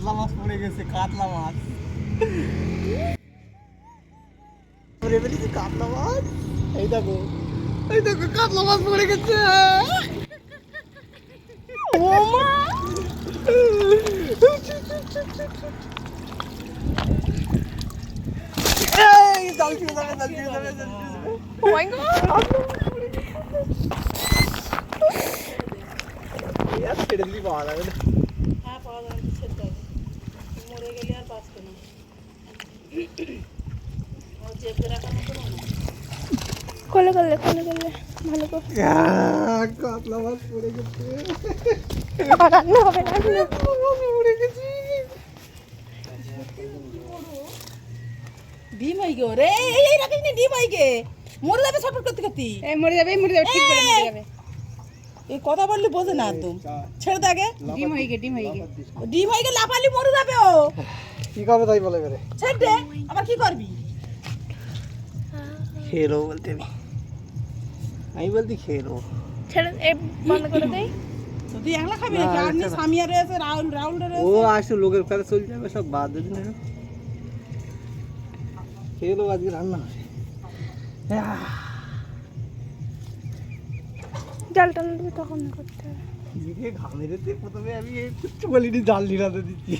কাতলা মাছ পড়ে গেছে কাতলা মাছ। পড়ে ফেলেছি কাতলা মাছ? এই দেখো এই দেখো কাতলা মাছ পড়ে গেছে। হ্যাঁ গেলে আর বাঁচবে না। ও চেপে রাখার মতো না। কোলে করলে কোলে করলে ভালো করে। কাতলা মাছ পড়ে গেছে। রান্না হবে রান্না পড়ে গেছে। ডিম গো রে। এই রাখিস নি ডিম গে। মরে যাবে সাপোর্ট করতে করতে। এই মরে যাবে মরে যাবে ঠিক করে মরে যাবে। এই কথা বললে বোঝে না একদম। ছেড়ে দে আগে। ডিম হয়ে গে ডিম হয়ে গে। ডিম হয়ে গে লাফালি মরে যাবে ও। কি করবে তাই বলে বেরে ছেড়ে দে আবার কি করবি? নেব বলতে আমি। আমি বলতে নেব ছেড়ে এ বন্ধ করে দেই তুই একলা খাবি নাকি? আর নি। সামিয়া রয়েছে রাহুল রাহুল ও আসলে লোকের কাছে চলে যাবে সব বাদ দিন না। খেয়ে আজকে রান্না হবে। তখন করতে হবে। জিভে ঘাম প্রথমে আমি এই কুচ্ছু বলিনি জাল নিরাতে দিচ্ছি।